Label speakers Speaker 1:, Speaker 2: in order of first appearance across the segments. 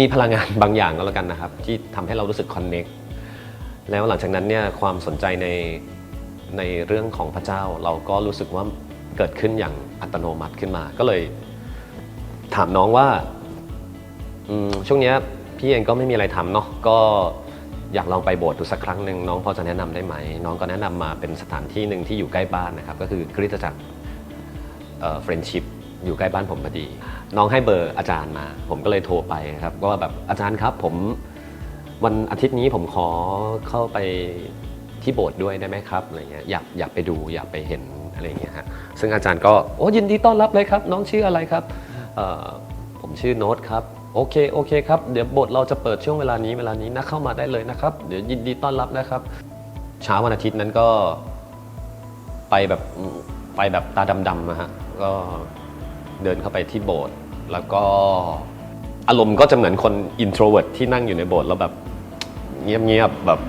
Speaker 1: มีพลังงานบางอย่างก็แล้วกันนะครับ ที่ทำให้เรารู้สึกคอนเน็กแล้วหลังจากนั้นเนี่ยความสนใจในในเรื่องของพระเจ้า เราก็รู้สึกว่าเกิดขึ้นอย่างอัตโนมัติขึ้นมา ก็เลย ถามน้องว่าช่วงนี้พี่เองก็ไม่มีอะไรทำเนาะก็อยากลองไปโบสถ์ดูสักครั้งหนึ่งน้องพอจะแนะนำได้ไหม น้องก็แนะนำมาเป็นสถานที่หนึ่งที่อยู่ใกล้บ้านนะครับ ก็คือคริสตจักรเฟรนชิพ อยู่ใกล้บ้านผมพอดี น้องให้เบอร์อาจารย์มา ผมก็เลยโทรไปครับก็แบบอาจารย์ครับผมวันอาทิตย์นี้ผมขอเข้าไปที่โบสถ์ด้วยได้ไหมครับอะไรเงี้ยอยากอยากไปดูอยากไปเห็นอะไรเงี้ยฮะซึ่งอาจารย์ก็โอ้ยินดีต้อนรับเลยครับ น้องชื่ออะไรครับผมชื่อโน้ตครับโอเคโอเคครับเดี๋ยวโบสถ์เราจะเปิดช่วงเวลานี้เวลานี้นะเข้ามาได้เลยนะครับ เดี๋ยวยินดีต้อนรับนะครับเช้าวันอาทิตย์นั้นก็ไปแบบไปแบบตาดำๆนะฮะก็ เดินเข้าไปที่โบสถ์แล้วก็อารมณ์ก็จะเหมือนคนอินโทรเวิร์ตที่นั่งอยู่ในโบสถ์แล้วแบบเงียบๆแบบ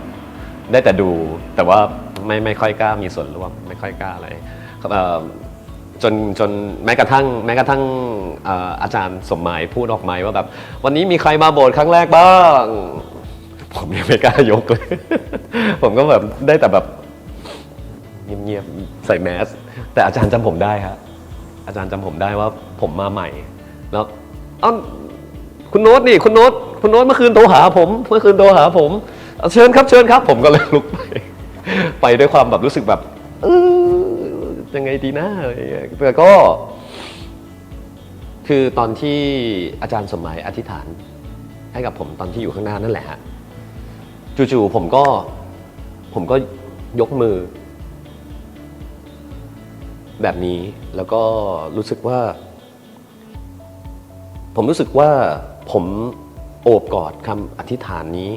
Speaker 1: ได้แต่ดู แต่ว่าไม่ไม่ค่อยกล้ามีส่วนร่วมไม่ค่อยกล้าอะไรจนจนแม้กระทั่งแม้กระทั่งเอ่ออาจารย์สมหมายพูดออกมาว่าแบบ วันนี้มีใครมาโบสถ์ครั้งแรกบ้าง ผมยังไม่กล้ายกเลย ผมก็แบบได้แต่แบบเงียบๆใส่แมส แต่อาจารย์จำผมได้ครับ อาจารย์จำผมได้ว่าผมมาใหม่ แล้วอ้าวคุณโน้ตนี่คุณโน้ตคุณโน้ตเมื่อคืนโทรหาผมเมื่อคืนโทรหาผมเเชิญครับเชิญครับ ผมก็เลยลุกไป ไปด้วยความแบบรู้สึกแบบยังไงดีนะอะไรเงี้ยแต่ก็ คือตอนที่อาจารย์สมหมายอธิษฐาน ให้กับผมตอนที่อยู่ข้างหน้านั่นแหละฮะจู่ๆผมก็ผมก็ยกมือ แบบนี้แล้วก็รู้สึกว่า ผมรู้สึกว่าผมโอบกอดคำอธิษฐานนี้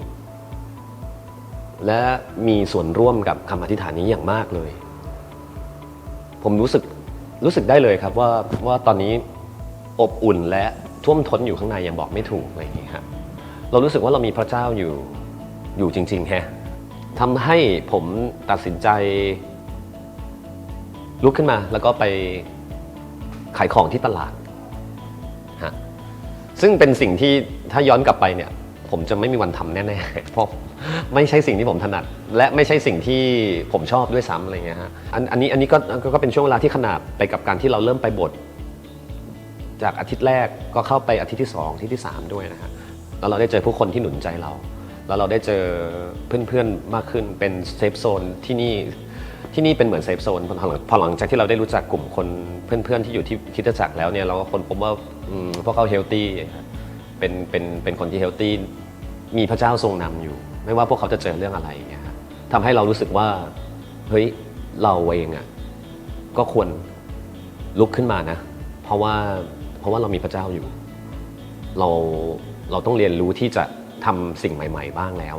Speaker 1: และมีส่วนร่วมกับคำอธิษฐานนี้อย่างมากเลย ผมรู้สึกรู้สึกได้เลยครับว่าว่าตอนนี้อบอุ่นและท่วมท้นอยู่ข้างในยังบอกไม่ถูกอะไรอย่างนี้ครับเรารู้สึกว่าเรามีพระเจ้าอยู่อยู่จริงๆแฮะทำให้ผมตัดสินใจ ลุกขึ้นมาแล้วก็ไปขายของที่ตลาดฮะซึ่งเป็นสิ่งที่ถ้าย้อนกลับไปเนี่ย ผมจะไม่มีวันทำแน่ๆเพราะไม่ใช่สิ่งที่ผมถนัด และไม่ใช่สิ่งที่ผมชอบด้วยซ้ำอะไรเงี้ยฮะอันอันนี้อันนี้ก็ก็เป็นช่วงเวลาที่ขนาดไปกับการที่เราเริ่มไปบทจากอาทิตย์แรกก็เข้าไปอาทิตย์ที่สองอาทิตย์ที่สามด้วยนะฮะแล้วเราได้เจอผู้คนที่หนุนใจเรา แล้วเราได้เจอเพื่อนๆมากขึ้นเป็นเซฟโซนที่นี่ ที่นี่เป็นเหมือนเซฟโซนพอหลังพอหลังจากที่เราได้รู้จักกลุ่มคนเพื่อนๆ ที่อยู่ที่คริดจักรแล้วเนี่ยเราก็คนพบว่าอืมพวกเขาเฮลตี้เป็นเป็นเป็นคนที่เฮลตี้มีพระเจ้าทรงนำอยู่ ไม่ว่าพวกเขาจะเจอเรื่องอะไรอย่างเงี้ยทำให้เรารู้สึกว่าเฮ้ยเราเองอะก็ควรลุกขึ้นมานะ เพราะว่าเพราะว่าเรามีพระเจ้าอยู่ เราเราต้องเรียนรู้ที่จะทำสิ่งใหม่ ๆ บ้างแล้ว